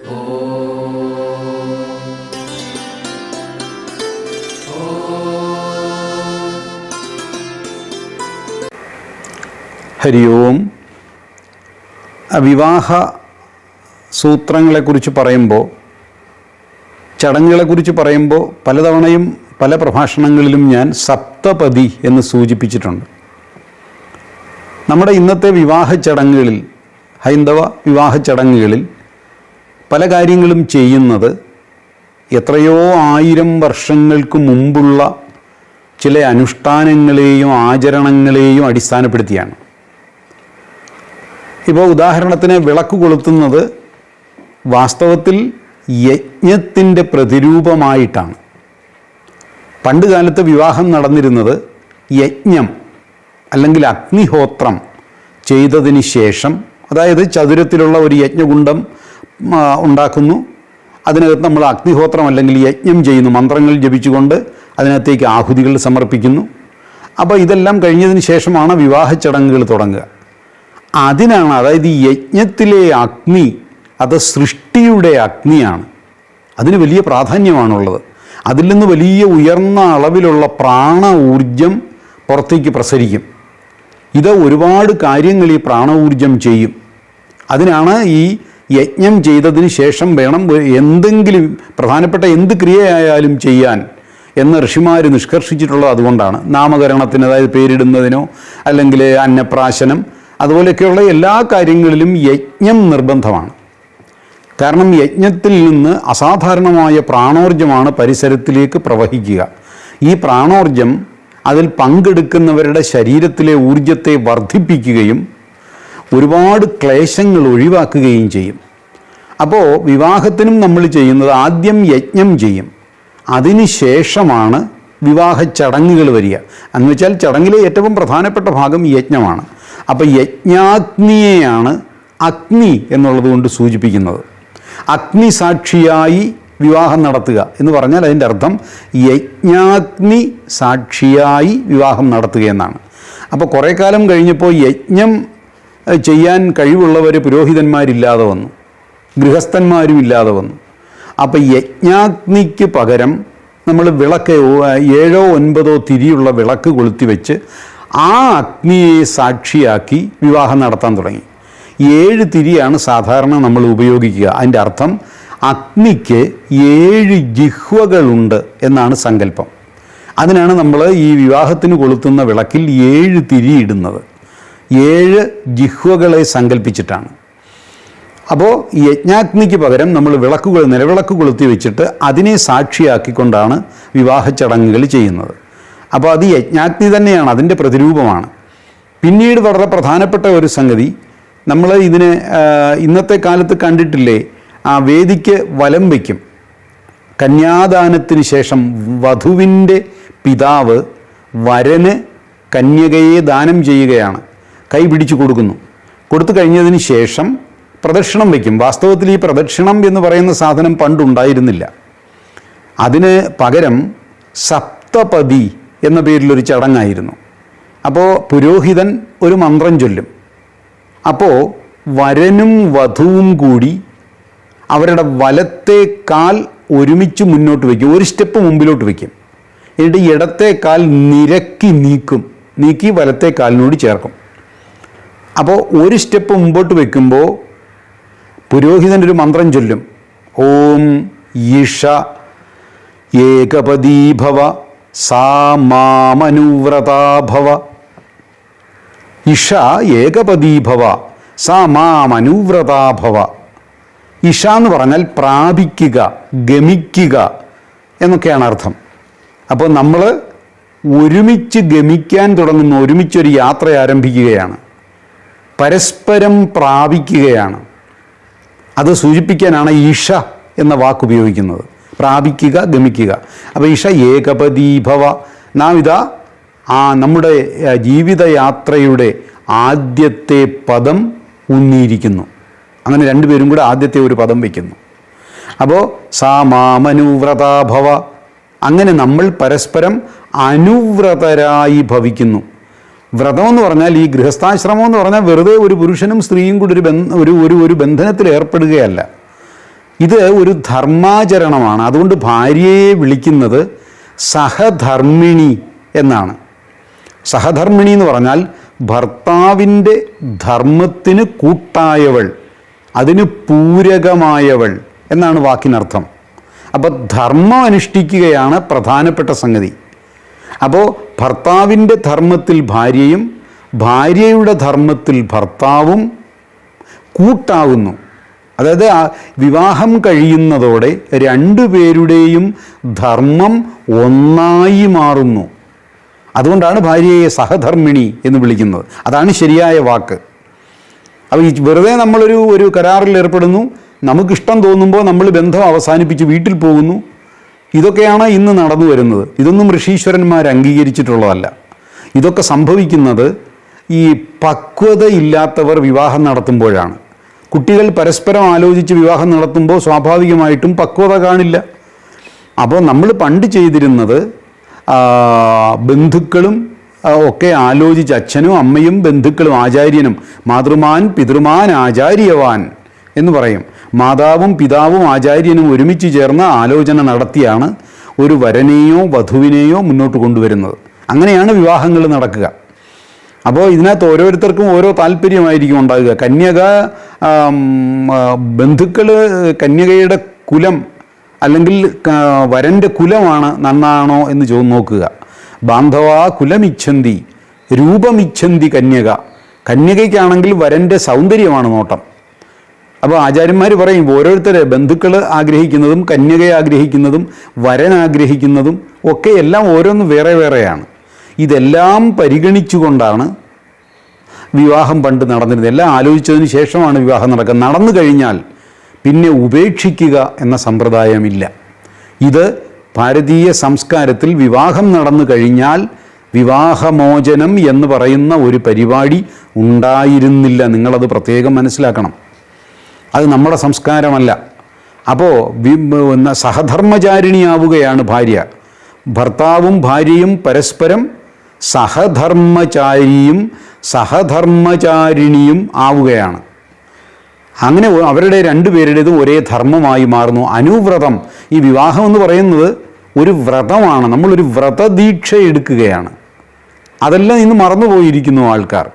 ഹരി ഓം വിവാഹ സൂത്രങ്ങളെക്കുറിച്ച് പറയുമ്പോൾ ചടങ്ങുകളെക്കുറിച്ച് പറയുമ്പോൾ പലതവണയും പല പ്രഭാഷണങ്ങളിലും ഞാൻ സപ്തപതി എന്ന് സൂചിപ്പിച്ചിട്ടുണ്ട്. നമ്മുടെ ഇന്നത്തെ വിവാഹ ചടങ്ങുകളിൽ ഹൈന്ദവ വിവാഹ ചടങ്ങുകളിൽ പല കാര്യങ്ങളും ചെയ്യുന്നത് എത്രയോ ആയിരം വർഷങ്ങൾക്ക് മുമ്പുള്ള ചില അനുഷ്ഠാനങ്ങളെയും ആചരണങ്ങളെയും അടിസ്ഥാനപ്പെടുത്തിയാണ്. ഇപ്പോൾ ഉദാഹരണത്തിന് വിളക്ക് കൊളുത്തുന്നത് വാസ്തവത്തിൽ യജ്ഞത്തിന്റെ പ്രതിരൂപമായിട്ടാണ്. പണ്ട് കാലത്ത് വിവാഹം നടന്നിരുന്നത് യജ്ഞം അല്ലെങ്കിൽ അഗ്നിഹോത്രം ചെയ്തതിന് ശേഷം അതായത് ചതുരത്തിലുള്ള ഒരു യജ്ഞകുണ്ഡം ആ, ഉണ്ടാക്കുന്നു. അതിനകത്ത് നമ്മൾ അഗ്നിഹോത്രം അല്ലെങ്കിൽ യജ്ഞം ചെയ്യുന്നു. മന്ത്രങ്ങൾ ജപിച്ചുകൊണ്ട് അതിനകത്തേക്ക് ആഹുതികൾ സമർപ്പിക്കുന്നു. അപ്പോൾ ഇതെല്ലാം കഴിഞ്ഞതിന് ശേഷമാണ് വിവാഹ ചടങ്ങുകൾ തുടങ്ങുക. അതിനാണ് അതായത് ഈ യജ്ഞത്തിലെ അഗ്നി അത് സൃഷ്ടിയുടെ അഗ്നിയാണ്. അതിന് വലിയ പ്രാധാന്യമാണുള്ളത്. അതിൽ നിന്ന് വലിയ ഉയർന്ന അളവിലുള്ള പ്രാണ ഊർജം പുറത്തേക്ക് പ്രസരിക്കും. ഇത് ഒരുപാട് കാര്യങ്ങൾ ഈ പ്രാണ ഊർജം ചെയ്യും. അതിനാണ് ഈ യജ്ഞം ചെയ്തതിന് ശേഷം വേണം എന്തെങ്കിലും പ്രധാനപ്പെട്ട എന്ത് ക്രിയയായാലും ചെയ്യാൻ എന്ന് ഋഷിമാർ നിഷ്കർഷിച്ചിട്ടുള്ളത് അതുകൊണ്ടാണ്. നാമകരണത്തിന് അതായത് പേരിടുന്നതിനോ അല്ലെങ്കിൽ അന്നപ്രാശനം അതുപോലെയൊക്കെയുള്ള എല്ലാ കാര്യങ്ങളിലും യജ്ഞം നിർബന്ധമാണ്. കാരണം യജ്ഞത്തിൽ നിന്ന് അസാധാരണമായ പ്രാണോർജമാണ് പരിസരത്തിലേക്ക് പ്രവഹിക്കുക. ഈ പ്രാണോർജം അതിൽ പങ്കെടുക്കുന്നവരുടെ ശരീരത്തിലെ ഊർജത്തെ വർദ്ധിപ്പിക്കുകയും ഒരുപാട് ക്ലേശങ്ങൾ ഒഴിവാക്കുകയും ചെയ്യും. അപ്പോൾ വിവാഹത്തിനും നമ്മൾ ചെയ്യുന്നത് ആദ്യം യജ്ഞം ചെയ്യും. അതിനുശേഷമാണ് വിവാഹ ചടങ്ങുകൾ വരിക. എന്ന് വെച്ചാൽ ചടങ്ങിലെ ഏറ്റവും പ്രധാനപ്പെട്ട ഭാഗം യജ്ഞമാണ്. അപ്പോൾ യജ്ഞാഗ്നിയെയാണ് അഗ്നി എന്നുള്ളത് കൊണ്ട് സൂചിപ്പിക്കുന്നത്. അഗ്നി സാക്ഷിയായി വിവാഹം നടത്തുക എന്ന് പറഞ്ഞാൽ അതിന്റെ അർത്ഥം യജ്ഞാഗ്നി സാക്ഷിയായി വിവാഹം നടത്തുക എന്നാണ്. അപ്പോൾ കുറേ കാലം കഴിഞ്ഞപ്പോൾ യജ്ഞം ചെയ്യാൻ കഴിവുള്ളവർ പുരോഹിതന്മാരില്ലാതെ വന്നു. ഗൃഹസ്ഥന്മാരും ഇല്ലാതെ വന്നു. അപ്പോൾ യജ്ഞാഗ്നിക്ക് പകരം നമ്മൾ വിളക്ക് ഏഴോ ഒൻപതോ തിരിയുള്ള വിളക്ക് കൊളുത്തി വെച്ച് ആ അഗ്നിയെ സാക്ഷിയാക്കി വിവാഹം നടത്താൻ തുടങ്ങി. ഏഴ് തിരിയാണ് സാധാരണ നമ്മൾ ഉപയോഗിക്കുക. അതിന്റെ അർത്ഥം അഗ്നിക്ക് ഏഴ് ജിഹ്വകളുണ്ട് എന്നാണ് സങ്കല്പം. അതിനാണ് നമ്മൾ ഈ വിവാഹത്തിന് കൊളുത്തുന്ന വിളക്കിൽ ഏഴ് തിരിയിടുന്നത് ഏഴ് ജിഹ്വകളെ സങ്കല്പിച്ചിട്ടാണ് അപ്പോൾ യജ്ഞാഗ്നിക്ക് പകരം നമ്മൾ വിളക്കുകൾ നിലവിളക്ക് കൊളുത്തി വെച്ചിട്ട് അതിനെ സാക്ഷിയാക്കിക്കൊണ്ടാണ് വിവാഹ ചടങ്ങുകൾ ചെയ്യുന്നത്. അപ്പോൾ അത് യജ്ഞാഗ്നി തന്നെയാണ് അതിന്റെ പ്രതിരൂപമാണ്. പിന്നീട് വളരെ പ്രധാനപ്പെട്ട ഒരു സംഗതി നമ്മൾ ഇതിനെ ഇന്നത്തെ കാലത്ത് കണ്ടിട്ടില്ലേ ആ വേദിക്ക് വലം വയ്ക്കും. കന്യാദാനത്തിന് ശേഷം വധുവിന്റെ പിതാവ് വരന് കന്യകയെ ദാനം ചെയ്യുകയാണ്. കൈ പിടിച്ചു കൊടുക്കുന്നു. കൊടുത്തു കഴിഞ്ഞതിന് ശേഷം പ്രദക്ഷിണം വയ്ക്കും. വാസ്തവത്തിൽ ഈ പ്രദക്ഷിണം എന്ന് പറയുന്ന സാധനം പണ്ടുണ്ടായിരുന്നില്ല. അതിന് പകരം സപ്തപതി എന്ന പേരിലൊരു ചടങ്ങായിരുന്നു. അപ്പോൾ പുരോഹിതൻ ഒരു മന്ത്രം ചൊല്ലും. അപ്പോൾ വരനും വധുവും കൂടി അവരുടെ വലത്തെ കാൽ ഒരുമിച്ച് മുന്നോട്ട് വയ്ക്കും. ഒരു സ്റ്റെപ്പ് മുമ്പിലോട്ട് വയ്ക്കും. എന്നിട്ട് ഇടത്തെ കാൽ നിരക്കി നീക്കും. നീക്കി വലത്തെ കാലിനോട് ചേർക്കും. അപ്പോൾ ഒരു സ്റ്റെപ്പ് മുമ്പോട്ട് വെക്കുമ്പോൾ പുരോഹിതന്റെ ഒരു മന്ത്രം ചൊല്ലും. ഓം ഈഷ ഏകപദീഭവ സാ മാമനുവ്രതാഭവ ഇഷ ഏകപദീഭവ സാ മാമനുവ്രതാഭവ ഇഷ എന്ന് പറഞ്ഞാൽ പ്രാപിക്കുക ഗമിക്കുക എന്നൊക്കെയാണ് അർത്ഥം. അപ്പോൾ നമ്മൾ ഒരുമിച്ച് ഗമിക്കാൻ തുടങ്ങുന്ന ഒരുമിച്ചൊരു യാത്ര ആരംഭിക്കുകയാണ്. പരസ്പരം പ്രാപിക്കുകയാണ്. അത് സൂചിപ്പിക്കാനാണ് ഈഷ എന്ന വാക്ക് ഉപയോഗിക്കുന്നത്. പ്രാപിക്കുക ഗമിക്കുക. അപ്പോൾ ഈഷ ഏകപദീഭവ. നാം ഇതാ ആ നമ്മുടെ ജീവിതയാത്രയുടെ ആദ്യത്തെ പദം ഉന്നിയിരിക്കുന്നു അങ്ങനെ രണ്ടുപേരും കൂടെ ആദ്യത്തെ ഒരു പദം വയ്ക്കുന്നു. അപ്പോൾ സാ മാമനുവ്രതാഭവ അങ്ങനെ നമ്മൾ പരസ്പരം അനുവ്രതരായി ഭവിക്കുന്നു. വ്രതം എന്ന് പറഞ്ഞാൽ ഈ ഗൃഹസ്ഥാശ്രമം എന്ന് പറഞ്ഞാൽ വെറുതെ ഒരു പുരുഷനും സ്ത്രീയും കൂടി ഒരു ബന്ധ ഒരു ഒരു ഒരു ബന്ധനത്തിൽ ഏർപ്പെടുകയല്ല. ഇത് ഒരു ധർമാചരണമാണ് അതുകൊണ്ട് ഭാര്യയെ വിളിക്കുന്നത് സഹധർമ്മിണി എന്നാണ്. സഹധർമ്മിണി എന്ന് പറഞ്ഞാൽ ഭർത്താവിന്റെ ധർമ്മത്തിന് കൂട്ടായവൾ അതിന് പൂരകമായവൾ എന്നാണ് വാക്കിനർത്ഥം. അപ്പോൾ ധർമ്മം അനുഷ്ഠിക്കുകയാണ് പ്രധാനപ്പെട്ട സംഗതി. അപ്പോൾ ഭർത്താവിന്റെ ധർമ്മത്തിൽ ഭാര്യയും ഭാര്യയുടെ ധർമ്മത്തിൽ ഭർത്താവും കൂട്ടാകുന്നു അതായത് വിവാഹം കഴിയുന്നതോടെ രണ്ടുപേരുടെയും ധർമ്മം ഒന്നായി മാറുന്നു. അതുകൊണ്ടാണ് ഭാര്യയെ സഹധർമ്മിണി എന്ന് വിളിക്കുന്നത്. അതാണ് ശരിയായ വാക്ക്. അപ്പോൾ ഈ വെറുതെ നമ്മളൊരു ഒരു കരാറിൽ ഏർപ്പെടുന്നു. നമുക്കിഷ്ടം തോന്നുമ്പോൾ നമ്മൾ ബന്ധം അവസാനിപ്പിച്ച് വീട്ടിൽ പോകുന്നു. ഇതൊക്കെയാണ് ഇന്ന് നടന്നു വരുന്നത്. ഇതൊന്നും ഋഷീശ്വരന്മാർ അംഗീകരിച്ചിട്ടുള്ളതല്ല. ഇതൊക്കെ സംഭവിക്കുന്നത് ഈ പക്വതയില്ലാത്തവർ വിവാഹം നടത്തുമ്പോഴാണ്. കുട്ടികൾ പരസ്പരം ആലോചിച്ച് വിവാഹം നടത്തുമ്പോൾ സ്വാഭാവികമായിട്ടും പക്വത കാണില്ല. അപ്പോൾ നമ്മൾ പണ്ട് ചെയ്തിരുന്നത് ബന്ധുക്കളും ഒക്കെ ആലോചിച്ച് അച്ഛനും അമ്മയും ബന്ധുക്കളും ആചാര്യനും മാതൃമാൻ പിതൃമാൻ ആചാര്യവാൻ എന്ന് പറയും. മാതാവും പിതാവും ആചാര്യനും ഒരുമിച്ച് ചേർന്ന് ആലോചന നടത്തിയാണ് ഒരു വരനെയോ വധുവിനെയോ മുന്നോട്ട് കൊണ്ടുവരുന്നത്. അങ്ങനെയാണ് വിവാഹങ്ങൾ നടക്കുക. അപ്പോൾ ഇതിനകത്ത് ഓരോരുത്തർക്കും ഓരോ താല്പര്യമായിരിക്കും ഉണ്ടാകുക കന്യക ബന്ധുക്കൾ കന്യകയുടെ കുലം അല്ലെങ്കിൽ വരന്റെ കുലമാണ് നന്നാണോ എന്ന് ചോ നോക്കുക. ബാന്ധവ കുലമിച്ഛന്തി രൂപമിച്ഛന്തി കന്യക. കന്യകയ്ക്കാണെങ്കിൽ വരന്റെ സൗന്ദര്യമാണ് നോട്ടം. അപ്പോൾ ആചാര്യന്മാർ പറയും ഓരോരുത്തർ ബന്ധുക്കൾ ആഗ്രഹിക്കുന്നതും കന്യകയെ ആഗ്രഹിക്കുന്നതും വരൻ ആഗ്രഹിക്കുന്നതും ഒക്കെ എല്ലാം ഓരോന്ന് വേറെ വേറെയാണ്. ഇതെല്ലാം പരിഗണിച്ചുകൊണ്ടാണ് വിവാഹം പണ്ട് നടന്നിരുന്നത്. എല്ലാം ആലോചിച്ചതിന് ശേഷമാണ് വിവാഹം നടക്കുന്നത് നടന്നു കഴിഞ്ഞാൽ പിന്നെ ഉപേക്ഷിക്കുക എന്ന സമ്പ്രദായമില്ല. ഇത് ഭാരതീയ സംസ്കാരത്തിൽ വിവാഹം നടന്നു കഴിഞ്ഞാൽ വിവാഹമോചനം എന്ന് പറയുന്ന ഒരു പരിപാടി ഉണ്ടായിരുന്നില്ല. നിങ്ങളത് പ്രത്യേകം മനസ്സിലാക്കണം. അത് നമ്മുടെ സംസ്കാരമല്ല. അപ്പോൾ സഹധർമ്മചാരിണിയാവുകയാണ് ഭാര്യ. ഭർത്താവും ഭാര്യയും പരസ്പരം സഹധർമ്മചാരിയും സഹധർമ്മചാരിണിയും ആവുകയാണ്. അങ്ങനെ അവരുടെ രണ്ടുപേരുടേതും ഒരേ ധർമ്മമായി മാറുന്നു. അനുവ്രതം. ഈ വിവാഹം എന്ന് പറയുന്നത് ഒരു വ്രതമാണ്. നമ്മളൊരു വ്രതദീക്ഷ എടുക്കുകയാണ് അതെല്ലാം ഇന്ന് മറന്നുപോയിരിക്കുന്നു ആൾക്കാർ.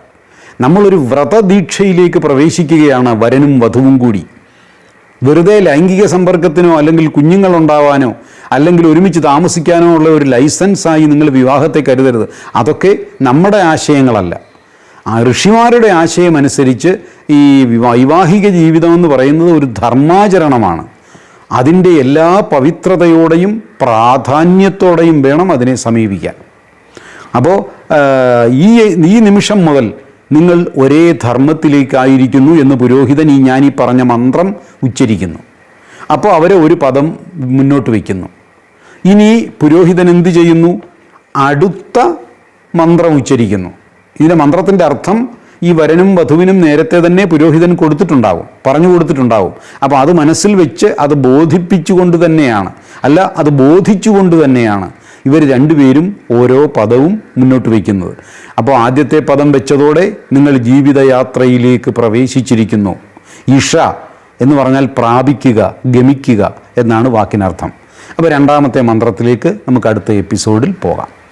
നമ്മളൊരു വ്രതദീക്ഷയിലേക്ക് പ്രവേശിക്കുകയാണ് വരനും വധുവും കൂടി. വെറുതെ ലൈംഗിക സമ്പർക്കത്തിനോ അല്ലെങ്കിൽ കുഞ്ഞുങ്ങളുണ്ടാവാനോ അല്ലെങ്കിൽ ഒരുമിച്ച് താമസിക്കാനോ ഉള്ള ഒരു ലൈസൻസായി നിങ്ങൾ വിവാഹത്തെ കരുതരുത്. അതൊക്കെ നമ്മുടെ ആശയങ്ങളല്ല. ആ ഋഷിമാരുടെ ആശയം അനുസരിച്ച് ഈ വൈവാഹിക ജീവിതം എന്ന് പറയുന്നത് ഒരു ധർമാചരണമാണ്. അതിന്റെ എല്ലാ പവിത്രതയോടെയും പ്രാധാന്യത്തോടെയും വേണം അതിനെ സമീപിക്കാൻ. അപ്പോൾ ഈ ഈ നിമിഷം മുതൽ നിങ്ങൾ ഒരേ ധർമ്മത്തിലേക്കായിരിക്കുന്നു എന്ന് പുരോഹിതൻ ഈ ഞാൻ ഈ പറഞ്ഞ മന്ത്രം ഉച്ചരിക്കുന്നു. അപ്പോൾ അവരെ ഒരു പദം മുന്നോട്ട് വയ്ക്കുന്നു. ഇനി പുരോഹിതൻ എന്ത് ചെയ്യുന്നു? അടുത്ത മന്ത്രം ഉച്ചരിക്കുന്നു. ഇതിന്റെ മന്ത്രത്തിന്റെ അർത്ഥം ഈ വരനും വധുവിനും നേരത്തെ തന്നെ പുരോഹിതൻ കൊടുത്തിട്ടുണ്ടാവും പറഞ്ഞു കൊടുത്തിട്ടുണ്ടാവും. അപ്പോൾ അത് മനസ്സിൽ വെച്ച് അത് ബോധിപ്പിച്ചുകൊണ്ട് തന്നെയാണ്. അല്ല അത് ബോധിച്ചുകൊണ്ട് തന്നെയാണ്. ഇവർ രണ്ടുപേരും ഓരോ പദവും മുന്നോട്ട് വയ്ക്കുന്നത്. അപ്പോൾ ആദ്യത്തെ പദം വെച്ചതോടെ നിങ്ങൾ ജീവിതയാത്രയിലേക്ക് പ്രവേശിച്ചിരിക്കുന്നു. ഇഷ എന്ന് പറഞ്ഞാൽ പ്രാപിക്കുക ഗമിക്കുക എന്നാണ് വാക്കിനർത്ഥം. അപ്പോൾ രണ്ടാമത്തെ മന്ത്രത്തിലേക്ക് നമുക്ക് അടുത്ത എപ്പിസോഡിൽ പോകാം.